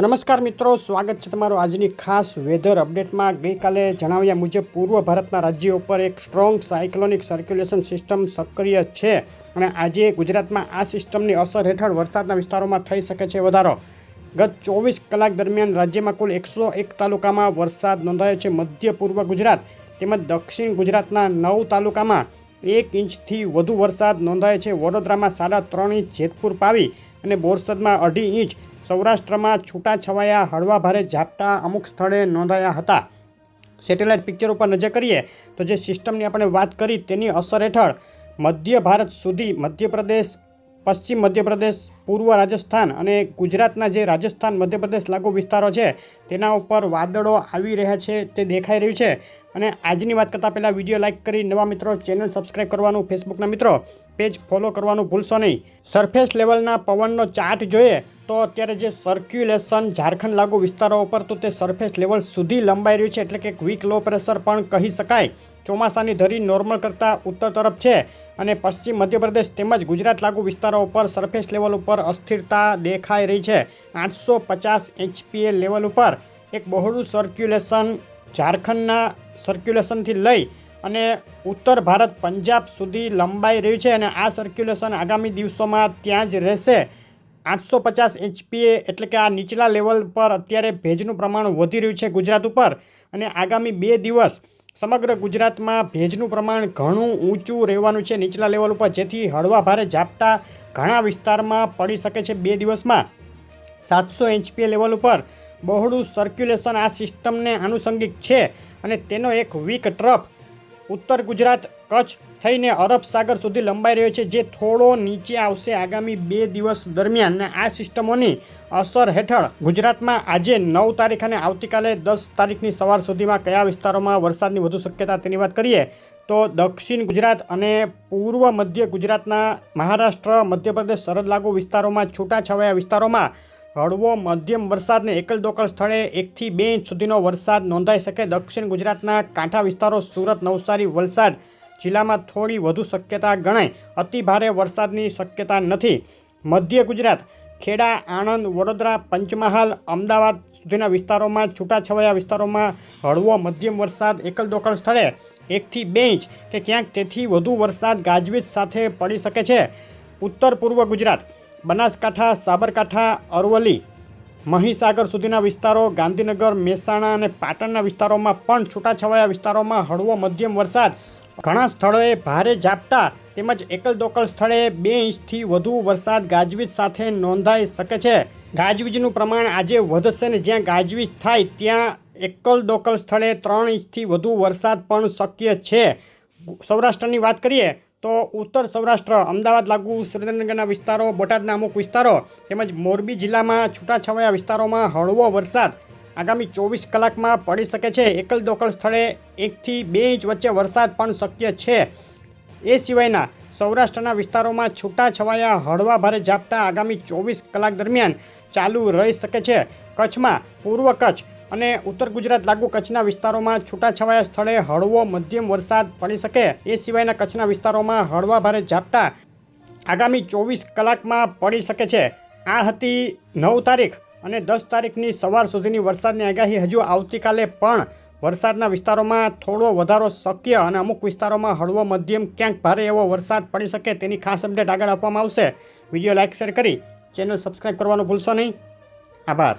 નમસ્કાર મિત્રો, સ્વાગત છે તમારું આજની ખાસ વેધર અપડેટમાં ગઈકાલે જણાવ્યા મુજબ પૂર્વ ભારતના રાજ્યો ઉપર એક સ્ટ્રોંગ સાયક્લોનિક સર્ક્યુલેશન સિસ્ટમ સક્રિય છે અને આજે ગુજરાતમાં આ સિસ્ટમની અસર હેઠળ વરસાદના વિસ્તારોમાં થઈ શકે છે વધારો. ગત ચોવીસ કલાક દરમિયાન રાજ્યમાં કુલ એકસો એક તાલુકામાં વરસાદ નોંધાયો છે મધ્ય પૂર્વ ગુજરાત તેમજ દક્ષિણ ગુજરાતના નવ તાલુકામાં. એક ઇંચથી વધુ વરસાદ નોંધાય છે. વડોદરામાં સાડા ત્રણ ઇંચ જેતપુર પાવી અને બોરસદમાં અઢી ઇંચ. સૌરાષ્ટ્રમાં છૂટાછવાયા હળવા ભારે ઝાપટા અમુક સ્થળે નોંધાયા હતા. સેટેલાઇટ પિક્ચર ઉપર નજર કરીએ તો જે સિસ્ટમની આપણે વાત કરી તેની અસર હેઠળ મધ્ય ભારત સુધી મધ્યપ્રદેશ, પશ્ચિમ મધ્યપ્રદેશ, પૂર્વ રાજસ્થાન અને ગુજરાતના જે રાજસ્થાન મધ્યપ્રદેશ લાગુ વિસ્તારો છે તેના ઉપર વાદળો આવી રહ્યા છે તે દેખાઈ રહ્યું છે. અને આજની વાત કરતાં પહેલાં વીડિયો લાઇક કરી નવા મિત્રો ચેનલ સબસ્ક્રાઇબ કરવાનું, ફેસબુકના મિત્રો પેજ ફોલો કરવાનું ભૂલશો નહીં. સરફેસ લેવલના પવનનો ચાર્ટ જોઈએ તો અત્યારે જે સર્ક્યુલેશન ઝારખંડ લાગુ વિસ્તારો ઉપર તો તે સરફેસ લેવલ સુધી લંબાઈ રહ્યું છે એટલે કે ક્વિક વીક લો પ્રેશર પણ કહી શકાય. ચોમાસાની ધરી નોર્મલ કરતાં ઉત્તર તરફ છે અને પશ્ચિમ મધ્યપ્રદેશ તેમજ ગુજરાત લાગુ વિસ્તારો ઉપર સરફેસ લેવલ ઉપર અસ્થિરતા દેખાઈ રહી છે. આઠસો પચાસ એચપીએ લેવલ ઉપર એક બહોળું સર્ક્યુલેશન ઝારખંડના સર્ક્યુલેશનથી લઈ અને ઉત્તર ભારત પંજાબ સુધી લંબાઈ રહ્યું છે અને આ સર્ક્યુલેશન આગામી દિવસોમાં ત્યાં જ રહેશે. આઠસો પચાસ એચપીએ એટલે કે આ નીચલા લેવલ પર અત્યારે ભેજનું પ્રમાણ વધી રહ્યું છે ગુજરાત ઉપર અને આગામી બે દિવસ સમગ્ર ગુજરાતમાં ભેજનું પ્રમાણ ઘણું ઊંચું રહેવાનું છે નીચલા લેવલ ઉપર, જેથી હળવા ભારે ઝાપટા ઘણા વિસ્તારમાં પડી શકે છે બે દિવસમાં. સાતસો એચપીએ લેવલ ઉપર બહોળું સર્ક્યુલેશન આ સિસ્ટમને આનુષંગિક છે અને તેનો એક વીક ટ્રફ ઉત્તર ગુજરાત કચ્છ થઈને અરબ સાગર સુધી લંબાઈ રહ્યો છે, જે થોડો નીચે આવશે આગામી બે દિવસ દરમિયાન. આ સિસ્ટમોની અસર હેઠળ ગુજરાતમાં આજે નવ તારીખ અને આવતીકાલે દસ તારીખની સવાર સુધીમાં કયા વિસ્તારોમાં વરસાદની વધુ શક્યતા તેની વાત કરીએ તો દક્ષિણ ગુજરાત અને પૂર્વ મધ્ય ગુજરાતના મહારાષ્ટ્ર, મધ્યપ્રદેશ, સરહદ લાગુ વિસ્તારોમાં છૂટાછવાયા વિસ્તારોમાં હળવો મધ્યમ વરસાદને એકલ દોકલ સ્થળે એકથી બે ઇંચ સુધીનો વરસાદ નોંધાઈ શકે. દક્ષિણ ગુજરાતના કાંઠા વિસ્તારો, સુરત, નવસારી, વલસાડ જિલ્લામાં થોડી વધુ શક્યતા ગણાય. અતિભારે વરસાદની શક્યતા નથી. મધ્ય ગુજરાત, ખેડા, આણંદ, વડોદરા, પંચમહાલ, અમદાવાદ સુધીના વિસ્તારોમાં, છૂટાછવાયા વિસ્તારોમાં હળવો મધ્યમ વરસાદ એકલ દોકલ સ્થળે એકથી બે ઇંચ કે ક્યાંક તેથી વધુ વરસાદ ગાજવીજ સાથે પડી શકે છે. ઉત્તર પૂર્વ ગુજરાત બનાસકાંઠા, સાબરકાંઠા, અરવલ્લી, મહીસાગર સુધીના વિસ્તારો, ગાંધીનગર, મહેસાણા અને પાટણના વિસ્તારોમાં પણ છૂટાછવાયા વિસ્તારોમાં હળવો મધ્યમ વરસાદ. ઘણા સ્થળોએ ભારે ઝાપટા તેમજ એકલ દોકલ સ્થળે બે ઇંચથી વધુ વરસાદ ગાજવીજ સાથે નોંધાઈ શકે છે. ગાજવીજનું પ્રમાણ આજે વધશે ને જ્યાં ગાજવીજ થાય ત્યાં એકલ દોકલ સ્થળે ત્રણ ઇંચથી વધુ વરસાદ પણ શક્ય છે. સૌરાષ્ટ્રની વાત કરીએ તો ઉત્તર સૌરાષ્ટ્ર, અમદાવાદ લાગુ, સુરેન્દ્રનગરના વિસ્તારો, બોટાદના અમુક વિસ્તારો તેમજ મોરબી જિલ્લામાં છૂટાછવાયા વિસ્તારોમાં હળવો વરસાદ. આગામી ચોવીસ કલાકમાં પડી શકે છે. એકલ દોકલ સ્થળે એકથી બે ઇંચ વચ્ચે વરસાદ પણ શક્ય છે. એ સિવાયના સૌરાષ્ટ્રના વિસ્તારોમાં છૂટાછવાયા હળવા ભારે ઝાપટા આગામી ચોવીસ કલાક દરમિયાન ચાલુ રહી શકે છે. કચ્છમાં પૂર્વ કચ્છ અને ઉત્તર ગુજરાત લાગુ કચ્છના વિસ્તારોમાં છૂટાછવાયા સ્થળે હળવો મધ્યમ વરસાદ પડી શકે એ સિવાયના કચ્છના વિસ્તારોમાં હળવા ભારે ઝાપટા આગામી ચોવીસ કલાકમાં પડી શકે છે. આ હતી નવ તારીખ અને દસ તારીખની સવાર સુધીની વરસાદની આગાહી હજુ આવતીકાલે પણ વરસાદના વિસ્તારોમાં થોડો વધારો શક્ય અને અમુક વિસ્તારોમાં હળવો મધ્યમ ક્યાંક ભારે એવો વરસાદ પડી શકે તેની ખાસ અપડેટ આગળ આપવામાં આવશે. વીડિયો લાઇક શેર કરી ચેનલ સબસ્ક્રાઈબ કરવાનું ભૂલશો નહીં. આભાર.